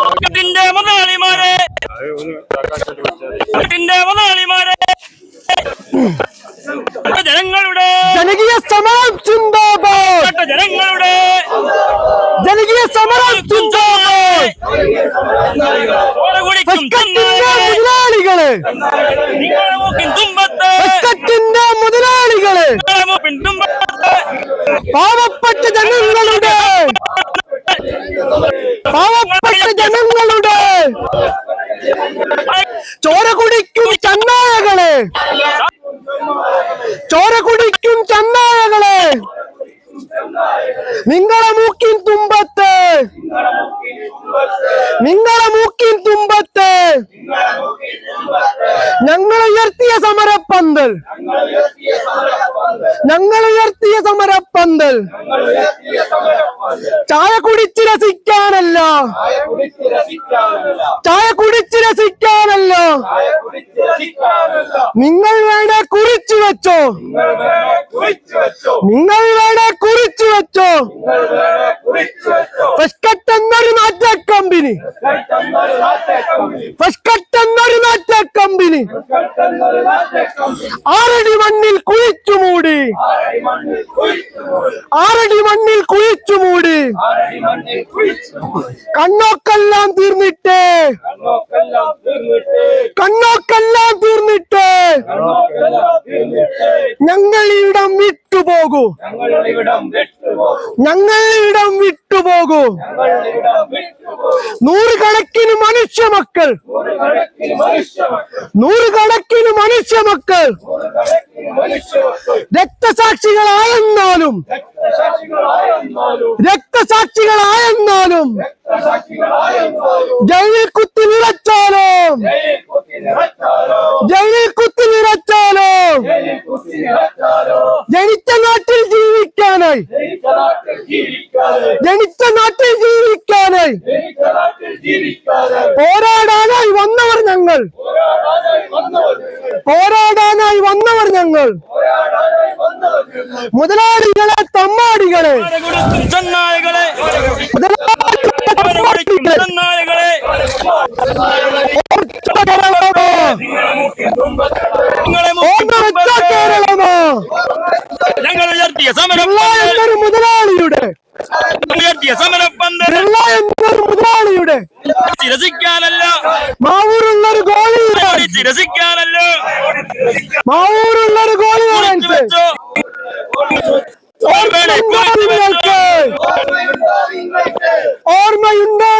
മാർക്കറ്റിന്റെ മുതലാളിമാരെ. മുതലാളിമാരെ. ജനങ്ങളുടെ. ജനകീയ സമരം ചിന്താബാദ്. ജനങ്ങളുടെ. ജനകീയ സമരം ചിന്താബാദ്. മുതലാളികൾ. മുതലാളികൾ. നിങ്ങളെ മൂക്കിൻ തുമ്പത്ത്. പാവപ്പെട്ട ജനങ്ങളുടെ പാവപ്പെട്ട ജനങ്ങളുടെ ചോര കുടിക്കും ചന്നായകളെ ചോര കുടിക്കും ചന്നായകളെ നിങ്ങളെ മൂക്കിൻ തുമ്പത്ത്. നിങ്ങളെ മൂക്കിൻ തുമ്പത്ത്. ഞങ്ങൾ ഉയർത്തിയ സമരപ്പന്തൽ. ഞങ്ങൾ ഉയർത്തിയ സമരപ്പന്തൽ. ചായ കുടിച്ച് രസിക്കാനല്ല. ചായ കുടിച്ച് രസിക്കാനല്ല. നിങ്ങൾ വേണേ കുറിച്ചു വെച്ചോ. നിങ്ങൾ വേണേ കുറിച്ചു വെച്ചോ. ഫസ്കട്ട് എന്നൊരു നാറ്റ കമ്പനി ഫസ്കട്ട് എന്നൊരു നാറ്റ കമ്പനി ആറടി മണ്ണിൽ കുഴിച്ചു ആറടി മണ്ണിൽ കുഴിച്ചു മൂടി. കണ്ണോക്കെല്ലാം തീർന്നിട്ട്. കണ്ണോക്കെല്ലാം തീർന്നിട്ട്. ഞങ്ങൾ വിട്ടുപോകൂ ഞങ്ങൾ വിട്ടുപോകൂ നൂറുകണക്കിന് മനുഷ്യ മക്കൾ. നൂറുകണക്കിന് മനുഷ്യ മക്കൾ. രക്തസാക്ഷികളായെന്നാലും രക്തസാക്ഷികളായെന്നാലും ജയിലിൽ കുത്തി നിറച്ചാലും ജയിലിൽ കുത്തി നിറച്ചാലും ജനിച്ച നാട്ടിൽ ജീവിക്കാനായി ജനിച്ച നാട്ടിൽ ജീവിക്കാനായി പോരാടാനായി വന്നവർ ഞങ്ങൾ പോരാടാനായി വന്നവർ ഞങ്ങൾ. മുതലാളികളെ തമ്മാടികളെ. ഞങ്ങൾ ഉയർത്തിയ സമരം മുതലാളിയുടെ. ഉയർത്തിയ സമരം മുതലാളിയുടെ. ചിരസിക്കാനല്ല. മാവൂരുള്ളൊരു ഗോളി രസിക്കാനല്ല മാവൂരുള്ളൊരു ഗോളി നിങ്ങൾക്ക് ഓർമ്മയുണ്ടോ.